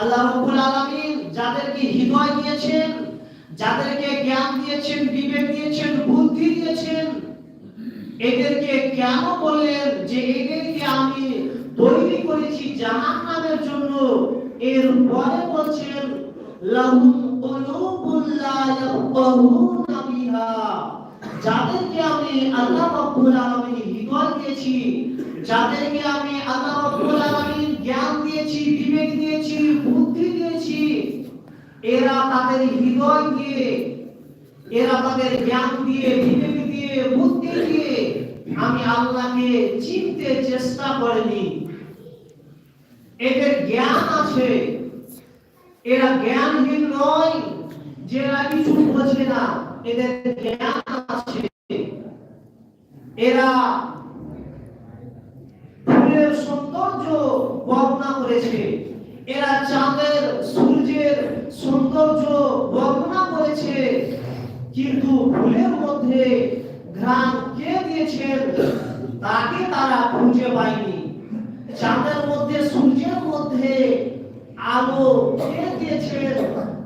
আল্লাহ রাব্বুল আলামিন যাদেরকে হৃদয় দিয়েছেন, যাদেরকে জ্ঞান দিয়েছেন, বিবেক দিয়েছেন, বুদ্ধি দিয়েছেন, এদেরকে কেন বললেন যে এদেরকে আমি তৈরি করেছি জাহান্নামের জন্য? এর পরে বলছেন যাদেরকে আমি আল্লাহ হৃদয় দিয়েছি, যাদেরকে আমি আল্লাহ রাব্বুল আলামিন জ্ঞান দিয়েছি, বিবেক দিয়েছি, বুদ্ধি দিয়েছি। এরা তাদের হৃদয় দিয়ে, এরা তাদের জ্ঞান দিয়ে, বিবেক দিয়ে, বুদ্ধি দিয়ে আমি আল্লাহকে চিনতে চেষ্টা করেনি। এদের জ্ঞান আছে। এরা জ্ঞানহীন নয় যে কিছু বোঝে না। এদের জ্ঞান আছে। এরা ফুলের সৌন্দর্য বর্ণনা করেছে। এরা চাঁদের সূর্যের সৌন্দর্য বর্ণনা করেছে। কিন্তু ফুলের মধ্যে ঘ্রাণ কে দিয়েছেন তাকে তারা খুঁজে পায়নি। চাঁদের মধ্যে, সূর্যের মধ্যে আলো কে দিয়েছেন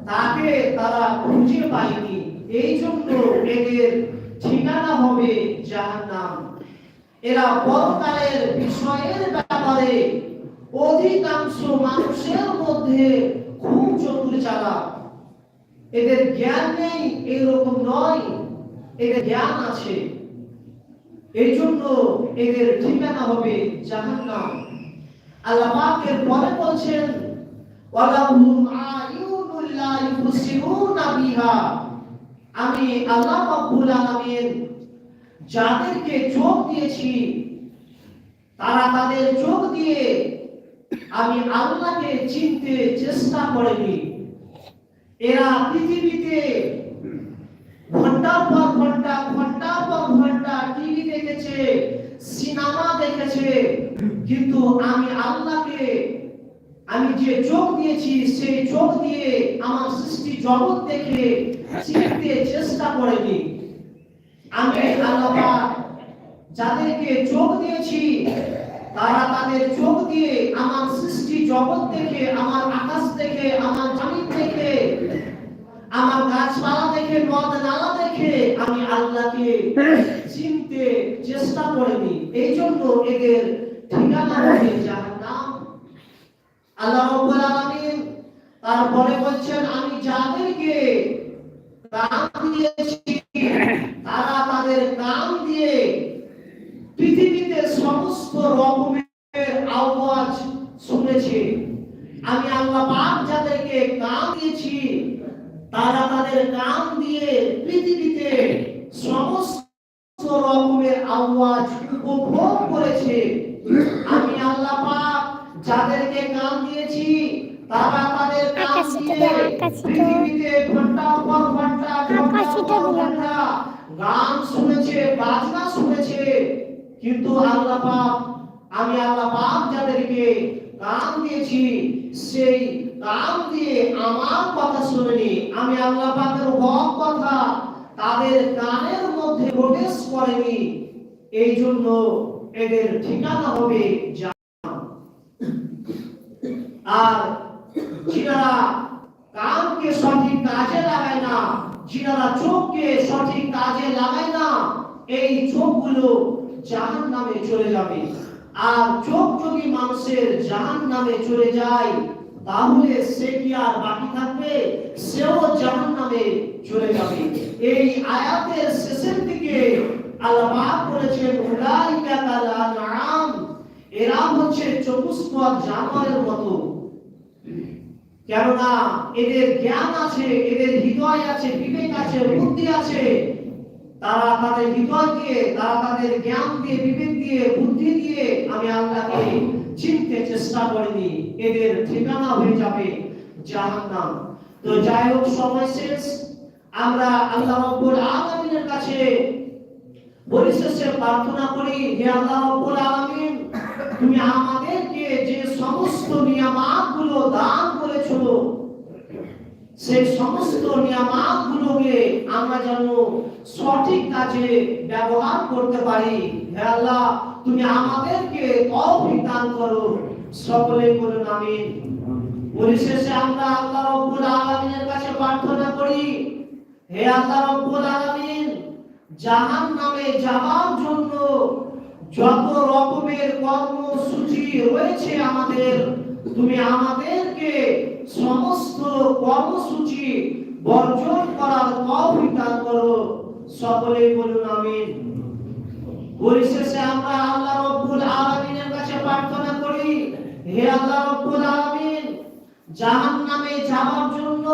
তাকে তারা খুঁজে পায়নি। এই জন্য এদের ঠিকানা হবে জাহান্নাম। এরা পরকালের বিষয়ের ব্যাপারে অধিকাংশ মানুষের মধ্যে খুব চতুর চালা এদের জ্ঞান নেই, এরকম নয়। এদের জ্ঞান আছে। এই জন্য এদের ঠিকানা হবে জাহান্নাম। আল্লাহ পাকের পরে বলছেন আমি আল্লাহ আলামিন যাদেরকে চোখ দিয়েছি, তারা তাদের চোখ দিয়ে আমি আল্লাহকে চিনতে চেষ্টা করেনি। এরা পৃথিবীতে ঘণ্টার পর ঘণ্টা, ঘণ্টার পর ঘণ্টা টিভি দেখেছে, সিনেমা দেখেছে, কিন্তু আমি আল্লাহকে, আমি যে চোখ দিয়েছি, সেই চোখ দিয়ে আমার সৃষ্টি জগৎ দেখে চিনতে চেষ্টা করেনি। আমি আল্লাহ যাদেরকে চোখ দিয়েছি, তারা তাদের চোখ দিয়ে আমার সৃষ্টি জগৎ দেখে, আমার আকাশ দেখে, আমার জমিন দেখে, আমার গাছপালা দেখে নদ নালা দেখে আমি আল্লাহকে চিনতে চেষ্টা করিনি। এই জন্য এদের ঠিকানা হবে জাহান্নাম। আল্লাহ রাব্বুল আলামিন তারপরে বলছেন, আমি যাদেরকে কান দিয়েছি তারা তাদের কান দিয়ে পৃথিবীতে সমস্ত রকমের আওয়াজ শুনেছে। আমি আল্লাহ পাক যাদেরকে কান দিয়েছি তারা তাদের কান দিয়ে পৃথিবীতে সমস্ত রকমের আওয়াজ উপভোগ করেছে। আমি আল্লাহ পাক যাদেরকে কান দিয়েছি তারা তাদের কান দিয়ে পৃথিবীতে পর ঘণ্টা পর ঘণ্টা গান শুনেছে বাজনা শুনেছে। কিন্তু আল্লাহ পাক, আমি আল্লাহ পাক যাদেরকে কান দিয়েছি, সেই কান দিয়ে আমার কথা শুনেনি। আমি আল্লাহ পাকের হক কথা তাদের কানের মধ্যে প্রবেশ করেনি। এই জন্য এদের ঠিকানা হবে আর যিনারা কানকে সঠিক কাজে লাগায় না, যিনারা চোখকে সঠিক কাজে লাগায় না, এই চোখগুলো জাহান নামে চলে যাবে। আর চোখ যদি মানুষের জাহান নামে চলে যায়, তাহলে সে কি আর বাকি থাকবে? সেও জাহান নামে চলে যাবে। এই আয়াতের শেষের দিকে আল্লাহ এরা হচ্ছে চতুষ্পদ জানোয়ারের মতো। কেননা এদের জ্ঞান আছে, এদের হৃদয় আছে, বিবেক আছে, বুদ্ধি আছে। তারা তাদের হৃদয় দিয়ে, তারা তাদের জ্ঞান দিয়ে, বিবেক দিয়ে, বুদ্ধি দিয়ে আমি আল্লাহকে চিনতে চেষ্টা করিনি। এদের ঠিকানা হয়ে যাবে জাহান্নাম। তো যাই হোক, সময় শেষ। আমরা আল্লাহ রাব্বুল আলামিনের কাছে পরিশেষে প্রার্থনা করি, হে আল্লাহ রাব্বুল আলামিন, তুমি আমাদেরকে যে সমস্ত নিয়ামতগুলো দান করেছ সেই সমস্ত নিয়ামতগুলোকে আমরা যেন সঠিক কাজে ব্যবহার করতে পারি। হে আল্লাহ, তুমি আমাদেরকে তৌফিক দান করো। সকলে বলুন আমিন। পরিশেষে আমরা আল্লাহ রব্বুল আলামিনের কাছে প্রার্থনা করি, হে আল্লাহ রব্বুল আলামিন জাহান নামে যাওয়ার জন্য যত রকমের কর্মসূচি রয়েছে আমাদের তুমি আমাদেরকে সমস্ত কর্মসূচি বর্জন করার তৌফিক দান করো। সকলে বলুন আমিন। পরিশেষে আমরা আল্লাহ রব্বুল আলামিনের কাছে প্রার্থনা করি, হে আল্লাহ রব্বুল আলামিন, জাহান্নামে যাওয়ার জন্য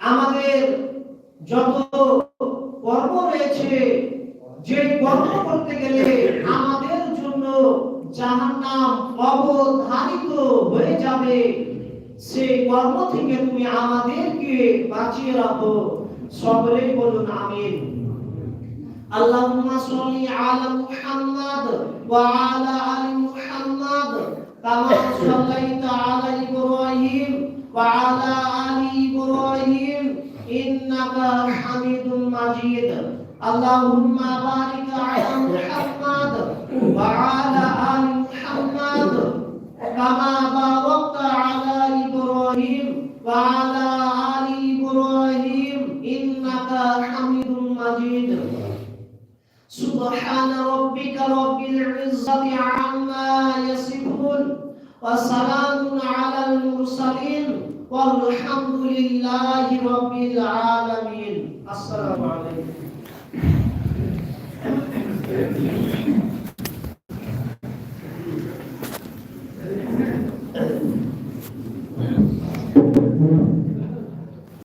আমাদের যত কর্ম রয়েছে যে কর্ম করতে গেলে আমাদের জন্য জাহান্নাম অবধারিত হয়ে যাবে। সেই কর্ম থেকে তুমি আমাদেরকে বাঁচিয়ে রাখো। সকলেই বলুন, আমিন। আল্লাহুম্মা সাল্লি আলা মুহাম্মাদ ওয়া আলা আলি মুহাম্মাদ, কামা সাল্লাইতা আলা ইব্রাহিম ওয়া আলা আলি ইব্রাহিম, ইন্নাকা হামিদুম মাজিদ। আল্লাহুম্মা বারিক كما باركت على إبراهيم وعلى ال إبراهيم انك حميد مجيد. سبحان ربك رب العزة عما يصفون وسلام على المرسلين والحمد لله رب العالمين. السلام عليكم.